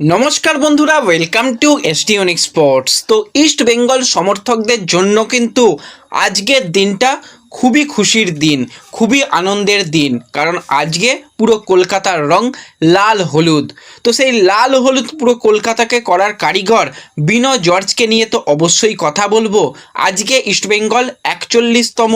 নমস্কার বন্ধুরা welcome to এসটিউনিক স্পোর্টস তো ইস্ট বেঙ্গল সমর্থকদের জন্য কিন্তু আজকের দিনটা খুবই খুশির দিন, খুবই আনন্দের দিন। কারণ আজকে পুরো কলকাতার রং লাল হলুদ। তো সেই লাল হলুদ পুরো কলকাতাকে করার কারিগর বিনো জর্জকে নিয়ে তো অবশ্যই কথা বলব। আজকে ইস্টবেঙ্গল একচল্লিশতম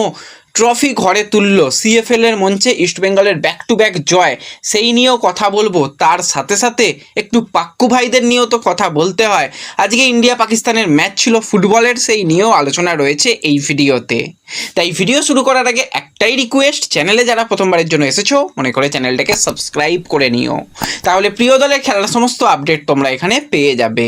ট্রফি ঘরে তুলল। সিএফএল এর মঞ্চে ইস্টবেঙ্গলের ব্যাক টু ব্যাক জয়। সেই নিয়েও কথা বলব। তার সাথে সাথে একটু পাক্কু ভাইদের নিয়েও তো কথা বলতে হয়। আজকে ইন্ডিয়া পাকিস্তানের ম্যাচ ছিল ফুটবলের। সেই নিয়েও আলোচনা রয়েছে এই ভিডিওতে। তাই ভিডিও শুরু করার আগে একটাই রিকোয়েস্ট চ্যানেলে যারা প্রথমবারের জন্য এসেছ, মনে করে চ্যানেলটাকে সাবস্ক্রাইব করে নিও। তাহলে প্রিয় দলের খেলার সমস্ত আপডেট তোমরা এখানে পেয়ে যাবে।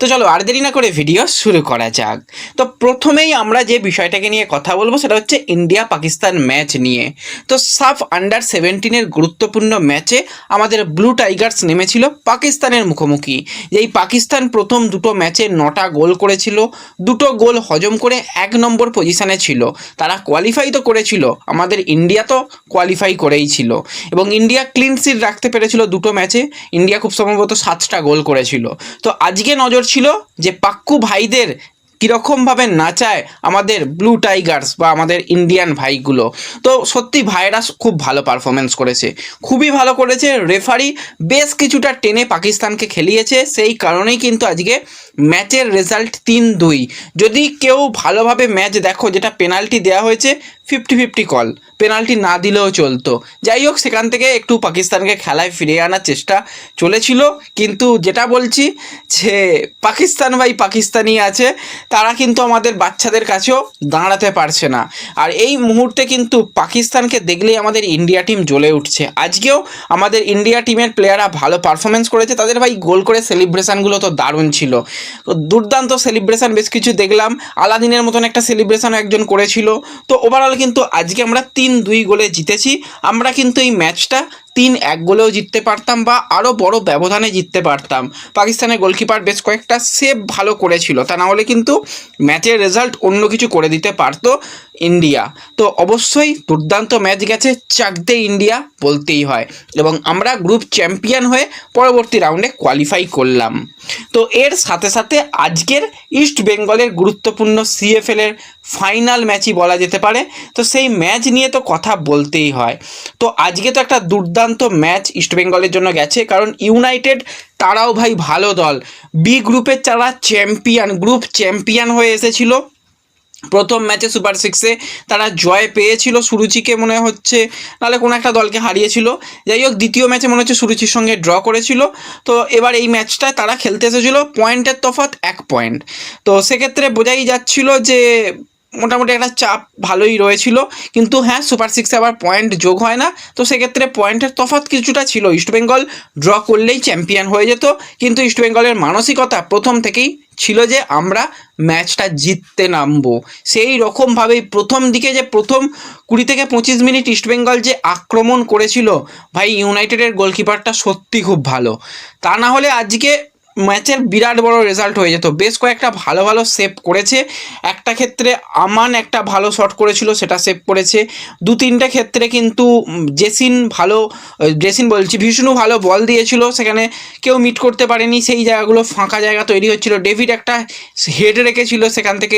তো চলো আর দেরি না করে ভিডিও শুরু করা যাক। তো প্রথমেই আমরা যে বিষয়টাকে নিয়ে কথা বলব, সেটা হচ্ছে ইন্ডিয়া পাকিস্তান ম্যাচ নিয়ে। তো সাফ আন্ডার সেভেন্টিনের গুরুত্বপূর্ণ ম্যাচে আমাদের ব্লু টাইগার্স নেমেছিল পাকিস্তানের মুখোমুখি। যেই পাকিস্তান প্রথম দুটো ম্যাচে নটা গোল করেছিল, দুটো গোল হজম করে এক নম্বর পজিশনে ছিল। তারা কোয়ালিফাই তো করেছিল, আমাদের ইন্ডিয়া তো কোয়ালিফাই করেই ছিল। এবং ইন্ডিয়া ক্লিন সিট রাখতে পেরেছিল দুটো ম্যাচে, ইন্ডিয়া খুব সম্ভবত সাতটা গোল করেছিল। তো আজকে নজর ছিল যে পাক্কু ভাইদের কীরকমভাবে নাচায় আমাদের ব্লু টাইগার্স বা আমাদের ইন্ডিয়ান ভাইগুলো। তো সত্যি ভাইরাস খুব ভালো পারফরমেন্স করেছে। খুবই ভালো করেছে। রেফারি বেশ কিছুটা টেনে পাকিস্তানকে খেলিয়েছে। সেই কারণেই কিন্তু আজকে ম্যাচের রেজাল্ট তিন দুই। যদি কেউ ভালোভাবে ম্যাচ দেখো, যেটা পেনাল্টি দেওয়া হয়েছে ফিফটি ফিফটি কল পেনাল্টি না দিলেও চলতো। যাই হোক, সেখান থেকে একটু পাকিস্তানকে খেলায় ফিরিয়ে আনার চেষ্টা চলেছিল। কিন্তু যেটা বলছি যে, পাকিস্তান বাই পাকিস্তানি আছে, তারা কিন্তু আমাদের বাচ্চাদের কাছেও দাঁড়াতে পারছে না। আর এই মুহূর্তে কিন্তু পাকিস্তানকে দেখলেই আমাদের ইন্ডিয়া টিম জ্বলে উঠছে। আজকেও আমাদের ইন্ডিয়া টিমের প্লেয়াররা ভালো পারফরমেন্স করেছে। তাদের ভাই গোল করে সেলিব্রেশানগুলো তো দারুণ ছিল। দুর্দান্ত সেলিব্রেশান বেশ কিছু দেখলাম। আলাদিনের মতন একটা সেলিব্রেশন একজন করেছিল। তো ওভারঅল কিন্তু আজকে আমরা তিন দুই গোলে জিতেছি। আমরা কিন্তু এই ম্যাচটা তিন এক গোলেও জিততে পারতাম বা আরও বড় ব্যবধানে জিততে পারতাম। পাকিস্তানের গোলকিপার বেশ কয়েকটা সেভ ভালো করেছিল। তা না হলে কিন্তু ম্যাচের রেজাল্ট অন্য কিছু করে দিতে পারতো ইন্ডিয়া। তো অবশ্যই দুর্দান্ত ম্যাচ গেছে, চাকদে ইন্ডিয়া বলতেই হয়। এবং আমরা গ্রুপ চ্যাম্পিয়ন হয়ে পরবর্তী রাউন্ডে কোয়ালিফাই করলাম। তো এর সাথে সাথে আজকের ইস্ট বেঙ্গলের গুরুত্বপূর্ণ সিএফএল এর ফাইনাল ম্যাচই বলা যেতে পারে। তো সেই ম্যাচ নিয়ে তো কথা বলতেই হয়। তো আজকে তো একটা দুর্দান্ত ম্যাচ ইস্টবেঙ্গলের জন্য গেছে, কারণ ইউনাইটেড তারাও ভাই ভালো দল। বি গ্রুপের তারা চ্যাম্পিয়ন গ্রুপ চ্যাম্পিয়ন হয়ে এসেছিল। প্রথম ম্যাচে সুপার সিক্সে তারা জয় পেয়েছিল সুরুচিকে মনে হচ্ছে, নাহলে কোনো একটা দলকে হারিয়েছিল। যাই হোক, দ্বিতীয় ম্যাচে মনে হচ্ছে সুরুচির সঙ্গে ড্র করেছিল। তো এবার এই ম্যাচটায় তারা খেলতে এসেছিল পয়েন্টের তফাৎ এক পয়েন্ট তো সেক্ষেত্রে বোঝাই যাচ্ছিল যে মোটামুটি একটা চাপ ভালোই রয়েছিল। কিন্তু হ্যাঁ সুপার সিক্সে আবার পয়েন্ট যোগ হয় না। তো সেক্ষেত্রে পয়েন্টের তফাৎ কিছুটা ছিল। ইস্টবেঙ্গল ড্র করলেই চ্যাম্পিয়ন হয়ে যেত। কিন্তু ইস্টবেঙ্গলের মানসিকতা প্রথম থেকেই ছিল যে আমরা ম্যাচটা জিততে নামবো। সেই রকমভাবেই প্রথম দিকে যে প্রথম কুড়ি থেকে পঁচিশ মিনিট ইস্টবেঙ্গল যে আক্রমণ করেছিল, ভাই ইউনাইটেডের গোলকিপারটা সত্যি খুব ভালো। তা না হলে আজকে ম্যাচের বিরাট বড় রেজাল্ট হয়ে যেত। বেশ কয়েকটা ভালো ভালো সেভ করেছে। একটা ক্ষেত্রে আমান একটা ভালো শট করেছিল, সেটা সেভ করেছে। দু তিনটে ক্ষেত্রে কিন্তু জেসিন ভালো, জেসিন বলছি বিষ্ণু ভালো বল দিয়েছিল, সেখানে কেউ মিট করতে পারেনি। সেই জায়গাগুলো ফাঁকা জায়গা তৈরি হচ্ছিল। ডেভিড একটা হেড রেখেছিল, সেখান থেকে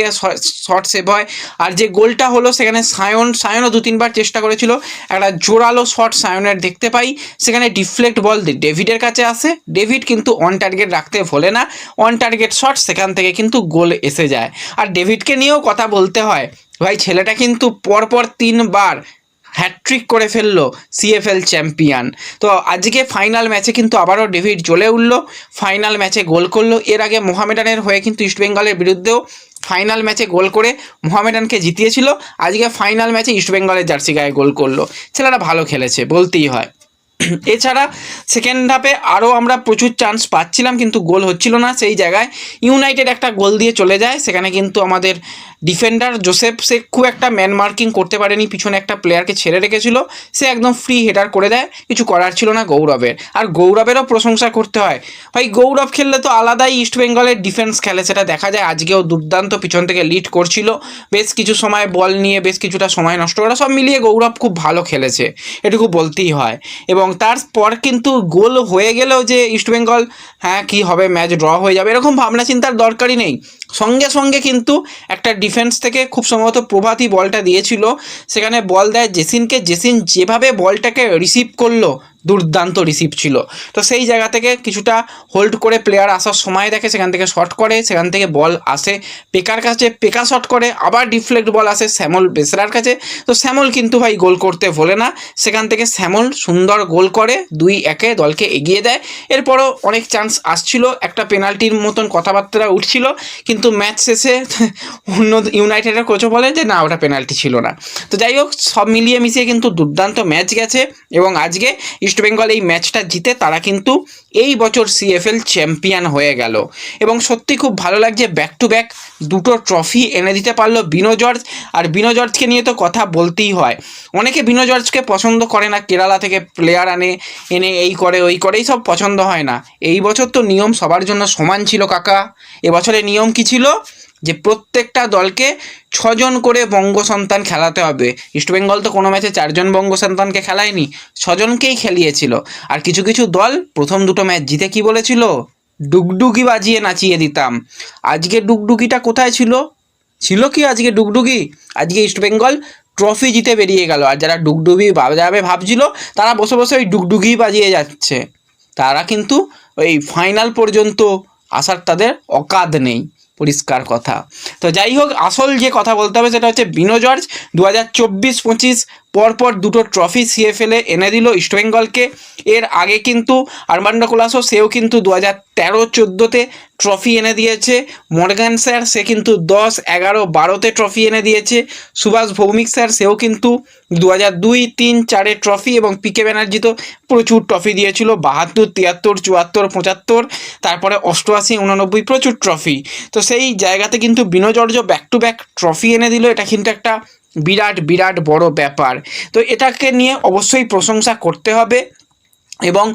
শট সেভ হয়। আর যে গোলটা হলো, সেখানে সায়ন, সায়নও দু তিনবার চেষ্টা করেছিল। একটা জোরালো শট সায়নের দেখতে পাই। সেখানে ডিফ্লেক্ট বল ডেভিডের কাছে আসে। ডেভিড কিন্তু অন টার্গেট রাখতে ভোলে না অন টার্গেট শট সেখান থেকে কিন্তু গোল এসে যায়। আর ডেভিডকে নিয়েও কথা বলতে হয়, ভাই ছেলেটা কিন্তু পরপর তিনবার হ্যাট্রিক করে ফেলল সিএফএল চ্যাম্পিয়ন তো আজকে ফাইনাল ম্যাচে কিন্তু আবারও ডেভিড জ্বলে উঠল ফাইনাল ম্যাচে গোল করল। এর আগে মোহামেডানের হয়ে কিন্তু ইস্টবেঙ্গলের বিরুদ্ধেও ফাইনাল ম্যাচে গোল করে মোহামেডানকে জিতিয়েছিল, আজকে ফাইনাল ম্যাচে ইস্টবেঙ্গলের জার্সি গায়ে গোল করল। ছেলেরা ভালো খেলেছে, বলতেই হয়। এছাড়া সেকেন্ড হাফে আরও আমরা প্রচুর চান্স পাচ্ছিলাম, কিন্তু গোল হচ্ছিল না। সেই জায়গায় ইউনাইটেড একটা গোল দিয়ে চলে যায়। সেখানে কিন্তু আমাদের ডিফেন্ডার জোসেফ সে খুব একটা ম্যান মার্কিং করতে পারেনি, পিছনে একটা প্লেয়ারকে ছেড়ে রেখেছিল। সে একদম ফ্রি হেডার করে দেয়, কিছু করার ছিল না গৌরবের। আর গৌরবেরও প্রশংসা করতে হয়। ভাই, গৌরব খেললে তো আলাদাই ইস্ট বেঙ্গলের ডিফেন্স খেলে, সেটা দেখা যায়। আজকেও দুর্দান্ত পিছন থেকে লিড করছিল। বেশ কিছু সময় বল নিয়ে, বেশ কিছুটা সময় নষ্ট করা, সব মিলিয়ে গৌরব খুব ভালো খেলেছে। এটুকু বলতেই হয়। এবং তারপর কিন্তু গোল হয়ে গেলেও যে ইস্টবেঙ্গল হ্যাঁ কি হবে ম্যাচ ড্র হয়ে যাবে, এরকম ভাবনা চিন্তার দরকারই নেই। সঙ্গে সঙ্গে কিন্তু একটা ডিফেন্স থেকে খুব সম্ভবত প্রভাতী বলটা দিয়েছিল। সেখানে বল দেয় জেসিনকে। জেসিন যেভাবে বলটাকে রিসিভ করল দুর্দান্ত রিসিভ ছিল। তো সেই জায়গা থেকে কিছুটা হোল্ড করে প্লেয়ার আসার সময় দেখে সেখান থেকে শট করে, সেখান থেকে বল আসে। পেকার কাছে পেকা শট করে, আবার ডিফ্লেক্ট বল আসে শ্যামল বেসরার কাছে। তো শ্যামল কিন্তু ভাই গোল করতে ভোলে না। সেখান থেকে শ্যামল সুন্দর গোল করে দুই একে দলকে এগিয়ে দেয়। এরপরও অনেক চান্স আসছিল। একটা পেনাল্টির মতন কথাবার্তা উঠছিল। কিন্তু ম্যাচ শেষে অন্য ইউনাইটেডের কোচও বলে যে, না, ওটা পেনাল্টি ছিল না। তো যাই হোক, সব মিলিয়ে মিশিয়ে কিন্তু দুর্দান্ত ম্যাচ গেছে। এবং আজকে ইস্টবেঙ্গল এই ম্যাচটা জিতে তারা কিন্তু এই বছর সিএফএল চ্যাম্পিয়ন হয়ে গেল। এবং সত্যি খুব ভালো লাগছে ব্যাক টু ব্যাক দুটো ট্রফি এনে দিতে পারল বিনো জর্জ। আর বিনো জর্জকে নিয়ে তো কথা বলতেই হয়। অনেকে বিনো জর্জকে পছন্দ করে না, কেরালা থেকে প্লেয়ার আনে, এনে এই করে, ওই করে এই সব পছন্দ হয় না। এই বছর তো নিয়ম সবার জন্য সমান ছিল, কাকা। এবছরের নিয়ম কি ছিল? যে প্রত্যেকটা দলকে ছজন করে বঙ্গ সন্তান খেলাতে হবে। ইস্টবেঙ্গল তো কোনো ম্যাচে চারজন বঙ্গ সন্তানকে খেলায়নি, ছজনকেই খেলিয়েছিল। আর কিছু কিছু দল প্রথম দুটো ম্যাচ জিতে কি বলেছিল? ডুগডুগি বাজিয়ে নাচিয়ে দিতাম। আজকে ডুগডুগিটা কোথায় ছিল? ছিল কি আজকে ডুগডুগি? আজকে ইস্টবেঙ্গল ট্রফি জিতে বেরিয়ে গেল। আর যারা ডুগডুগি বাজাবে ভাবছিল, তারা বসে বসে ওই ডুগডুগি বাজিয়ে যাচ্ছে। তারা কিন্তু ওই ফাইনাল পর্যন্ত আসার তাদের অকাদ নেই। পরিষ্কার কথা। তো যাই হোক, আসল যে কথা বলতে হবে সেটা হচ্ছে বিনো জর্জ দু হাজার চব্বিশ পঁচিশ পরপর দুটো ট্রফি সিএফএলে এনে দিল ইস্টবেঙ্গলকে এর আগে কিন্তু আরমান্ডো কোলাসো সেও কিন্তু দু হাজার তেরো চোদ্দোতে ট্রফি এনে দিয়েছে। মর্গান স্যার সে কিন্তু দশ এগারো বারোতে ট্রফি এনে দিয়েছে। সুভাষ ভৌমিক স্যার সেও কিন্তু দু হাজার দুই তিন চারে ট্রফি এবং পিকে ব্যানার্জি তো প্রচুর ট্রফি দিয়েছিল। বাহাত্তর তিয়াত্তর চুয়াত্তর, পঁচাত্তর, তারপরে অষ্টআশি উননব্বই প্রচুর ট্রফি তো সেই জায়গাতে কিন্তু Bino George back to back trophy এনে দিল। এটা কিন্তু একটা বিরাট বিরাট বড় ব্যাপার। তো এটাকে নিয়ে অবশ্যই প্রশংসা করতে হবে। এবং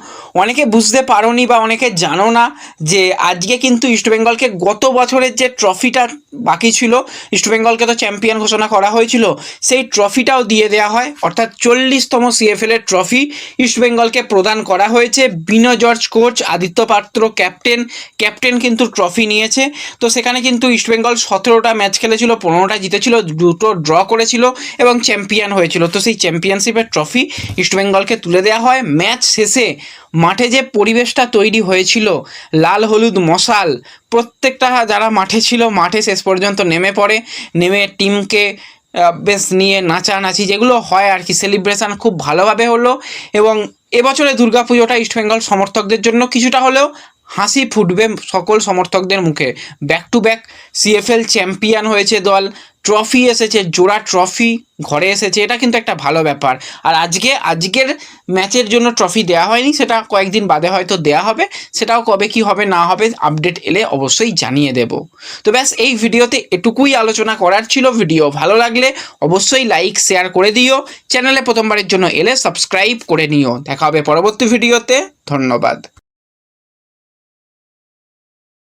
অনেকে বুঝতে পারোনি বা অনেকে জানো না যে আজকে কিন্তু ইস্টবেঙ্গলকে গত বছরের যে ট্রফিটা বাকি ছিল ইস্টবেঙ্গলকে তো চ্যাম্পিয়ন ঘোষণা করা হয়েছিল, সেই ট্রফিটাও দিয়ে দেওয়া হয়। অর্থাৎ চল্লিশতম সিএফএল এর ট্রফি ইস্টবেঙ্গলকে প্রদান করা হয়েছে। বিনো জর্জ কোচ, আদিত্য পাত্র ক্যাপ্টেন ক্যাপ্টেন কিন্তু ট্রফি নিয়েছে। তো সেখানে কিন্তু ইস্টবেঙ্গল সতেরোটা ম্যাচ খেলেছিল, পনেরোটা জিতেছিল, দুটো ড্র করেছিল এবং চ্যাম্পিয়ন হয়েছিল। তো সেই চ্যাম্পিয়নশিপের ট্রফি ইস্টবেঙ্গলকে তুলে দেওয়া হয়। ম্যাচ শেষে মাঠে যে পরিবেশটা তৈরি হয়েছিল, লাল হলুদ মশাল, প্রত্যেকটা যারা মাঠে ছিল, মাঠে শেষ পর্যন্ত নেমে পড়ে, নেমে টিমকে বেশ নিয়ে নাচানাচি, যেগুলো হয় আর কি সেলিব্রেশান খুব ভালোভাবে হলো এবং এবছরে দুর্গাপুজোটা ইস্টবেঙ্গল সমর্থকদের জন্য কিছুটা হলেও হাসি ফুটবে সকল সমর্থকদের মুখে। Back to back CFL champion হয়েছে দল ট্রফি এসেছে, জোড়া ট্রফি ঘরে এসেছে, এটা কিন্তু একটা ভালো ব্যাপার। আর আজকে, আজকের ম্যাচের জন্য ট্রফি দেওয়া হয়নি, সেটা কয়েকদিন বাদে হয়তো দেওয়া হবে, সেটাও কবে কি হবে, না হবে আপডেট এলে অবশ্যই জানিয়ে দেব। তো ব্যাস, এই ভিডিওতে এটুকুই আলোচনা করার ছিল ভিডিও। ভালো লাগলে অবশ্যই লাইক শেয়ার করে দিও। চ্যানেলে প্রথমবারের জন্য এলে সাবস্ক্রাইব করে নিও। দেখা হবে পরবর্তী ভিডিওতে। ধন্যবাদ।